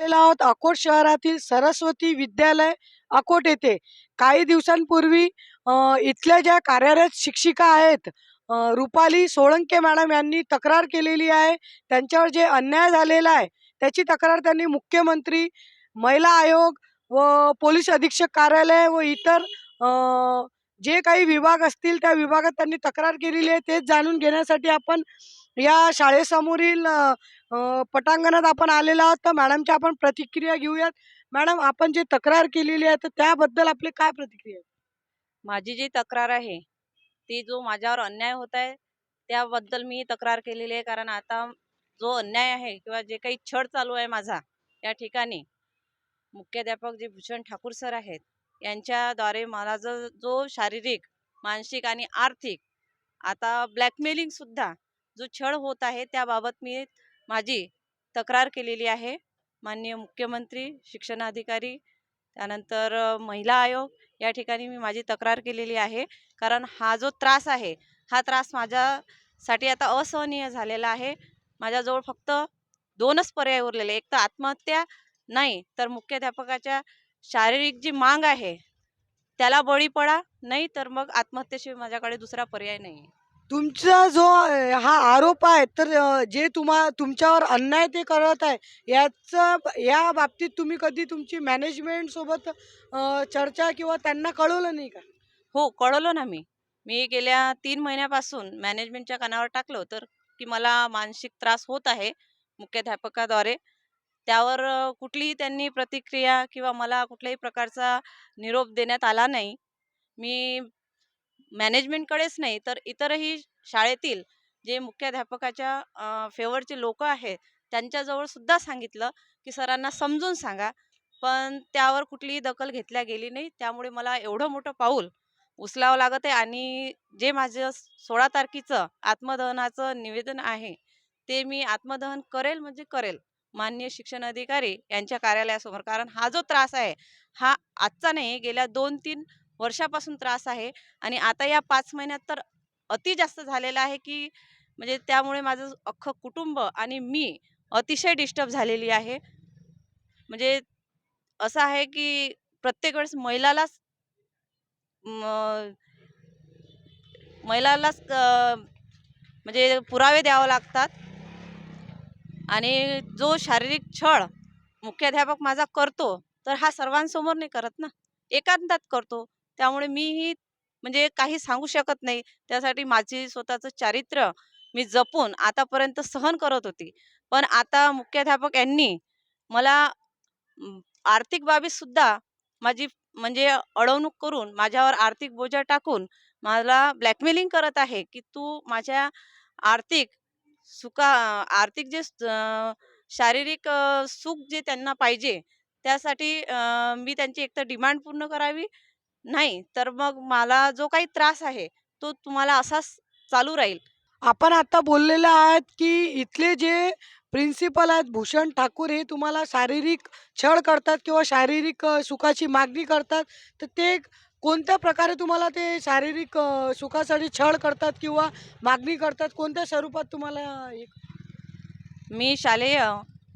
आलेलो आहोत. अकोट शहरातील सरस्वती विद्यालय अकोट येथे. काही दिवसांपूर्वी इथल्या ज्या कार्यरत शिक्षिका आहेत रुपाली सोळंके मॅडम यांनी तक्रार केलेली आहे. त्यांच्यावर जे अन्याय झालेला आहे त्याची तक्रार त्यांनी मुख्यमंत्री महिला आयोग व पोलीस अधीक्षक कार्यालय व इतर जे काही विभाग असतील त्या विभागात त्यांनी तक्रार केलेली आहे तेच जाणून घेण्यासाठी आपण या शाळेसमोरील पटांगणात आपण आलेलो आहोत. तर मॅडमच्या आपण प्रतिक्रिया घेऊयात. मॅडम आपण जे तक्रार केलेली आहे तर त्याबद्दल आपली काय प्रतिक्रिया आहे? माझी जी तक्रार आहे ती जो माझ्यावर अन्याय होत आहे त्याबद्दल मी तक्रार केलेली आहे. कारण आता जो अन्याय आहे किंवा जे काही छळ चालू आहे माझा या ठिकाणी मुख्याध्यापक जे भूषण ठाकूर सर आहेत यांच्याद्वारे मला जो जो शारीरिक मानसिक आणि आर्थिक आता ब्लॅकमेलिंग सुद्धा जो छळ होत आहे त्याबाबत मी माझी तक्रार केलेली आहे. माननीय मुख्यमंत्री शिक्षणाधिकारी त्यानंतर महिला आयोग या ठिकाणी मी माझी तक्रार केलेली आहे. कारण हा जो त्रास आहे हा त्रास माझ्यासाठी आता असहनीय झालेला आहे. माझ्याजवळ फक्त दोनच पर्याय उरलेले. एक तर आत्महत्या नाही तर मुख्याध्यापकाच्या शारीरिक जी मांग आहे त्याला बळी पडा. नाही तर मग आत्महत्येशिवाय माझ्याकडे दुसरा पर्याय नाही आहे तुमचा जो हा आरोप आहे तर जे तुम्हा तुमच्यावर अन्याय ते करत आहे याचं या बाबतीत तुम्ही कधी तुमची मॅनेजमेंटसोबत चर्चा किंवा त्यांना कळवलं नाही का? हो कळवलं ना मी. मी गेल्या तीन महिन्यापासून मॅनेजमेंटच्या कानावर टाकलं तर की मला मानसिक त्रास होत आहे मुख्याध्यापकाद्वारे. त्यावर कुठलीही त्यांनी प्रतिक्रिया किंवा मला कुठल्याही प्रकारचा निरोप देण्यात आला नाही. मी मॅनेजमेंटकडेच नाही तर इतरही शाळेतील जे मुख्याध्यापकाच्या फेवरचे लोक आहेत त्यांच्याजवळ सुद्धा सांगितलं की सरांना समजून सांगा. पण त्यावर कुठलीही दखल घेतल्या गेली नाही. त्यामुळे मला एवढं मोठं पाऊल उचलावं लागत आहे. आणि जे माझं सोळा तारखेचं आत्मदहनाचं निवेदन आहे ते मी आत्मदहन करेल म्हणजे करेल. माननीय शिक्षण अधिकारी यांच्या कार्यालयासमोर. कारण हा जो त्रास आहे हा आजचा नाही गेल्या दोन तीन वर्षापासून त्रास आहे आणि आता या पाच महिन्यात तर अति जास्त झालेला आहे की म्हणजे त्यामुळे माझं अख्खं कुटुंब आणि मी अतिशय डिस्टर्ब झालेली आहे. म्हणजे असं आहे की प्रत्येक वेळेस महिलालाच महिलालाच म्हणजे पुरावे द्यावे लागतात. आणि जो शारीरिक छळ मुख्याध्यापक माझा करतो तर हा सर्वांसमोर नाही करत ना. एकांतात करतो. त्यामुळे मीही म्हणजे काही सांगू शकत नाही. त्यासाठी माझी स्वतःचं चारित्र्य मी जपून आतापर्यंत सहन करत होती. पण आता मुख्याध्यापक यांनी मला आर्थिक बाबीत सुद्धा माझी म्हणजे अडवणूक करून माझ्यावर आर्थिक बोजा टाकून मला ब्लॅकमेलिंग करत आहे की तू माझ्या आर्थिक सुखा आर्थिक जे शारीरिक सुख जे त्यांना पाहिजे त्यासाठी मी त्यांची एकतर डिमांड पूर्ण करावी नाही तर मग मला जो काही त्रास आहे तो तुम्हाला असाच चालू राहील. आपण आता बोललेले आहेत की इथले जे प्रिन्सिपल आहेत भूषण ठाकूर हे तुम्हाला शारीरिक छळ करतात किंवा शारीरिक अ, सुखाची मागणी करतात तर ते कोणत्या प्रकारे तुम्हाला ते शारीरिक अ, सुखासाठी छळ करतात किंवा मागणी करतात? कोणत्या स्वरूपात तुम्हाला हे मी शालेय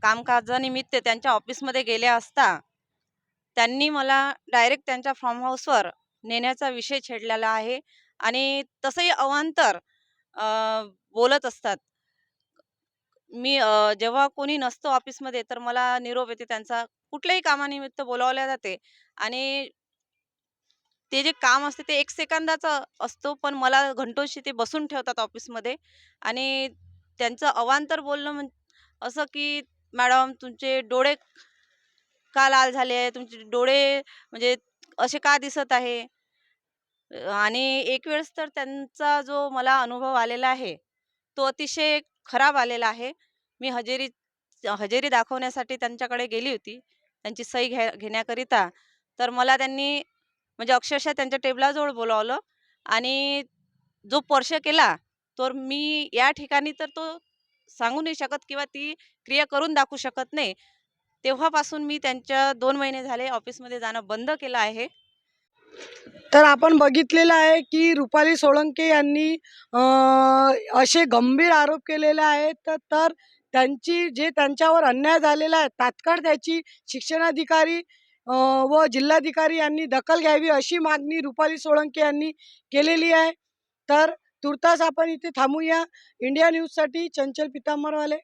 कामकाजानिमित्त त्यांच्या ऑफिसमध्ये गेले असता त्यांनी मला डायरेक्ट त्यांच्या फार्म हाऊसवर नेण्याचा विषय छेडलेला आहे आणि तसंही अवांतर बोलत असतात. मी जेव्हा कोणी नसतो ऑफिसमध्ये तर मला निरोप येते त्यांचा. कुठल्याही कामानिमित्त बोलावल्या जाते आणि ते जे काम असते ते एक सेकंदाचं असतो पण मला घंटोशी ते बसून ठेवतात ऑफिसमध्ये आणि त्यांचं अवांतर बोलणं म्हण असं की मॅडम तुमचे डोळे का लाल झाले तुमचे डोळे म्हणजे असे का दिसत आहे? आणि एक वेळेस तर त्यांचा जो मला अनुभव आलेला आहे तो अतिशय खराब आलेला आहे. मी हजेरी हजेरी दाखवण्यासाठी त्यांच्याकडे गेली होती त्यांची सही घ्या घेण्याकरिता. तर मला त्यांनी म्हणजे अक्षरशः त्यांच्या टेबलाजवळ बोलावलं आणि जो स्पर्श केला तर मी या ठिकाणी तर तो सांगू नाही शकत किंवा ती क्रिया करून दाखवू शकत नाही. तेव्हापासून मी त्यांच्या दोन महिने झाले ऑफिसमध्ये जाणं बंद केलं आहे. तर आपण बघितलेलं आहे की रुपाली सोळंके यांनी असे गंभीर आरोप केलेले आहेत. तर तर त्यांची जे त्यांच्यावर अन्याय झालेला आहे तात्काळ त्याची शिक्षणाधिकारी व जिल्हाधिकारी यांनी दखल घ्यावी अशी मागणी रुपाली सोळंके यांनी केलेली आहे. तर तुर्तास आपण इथे थांबूया. इंडिया न्यूजसाठी चंचल पितांबरवाले.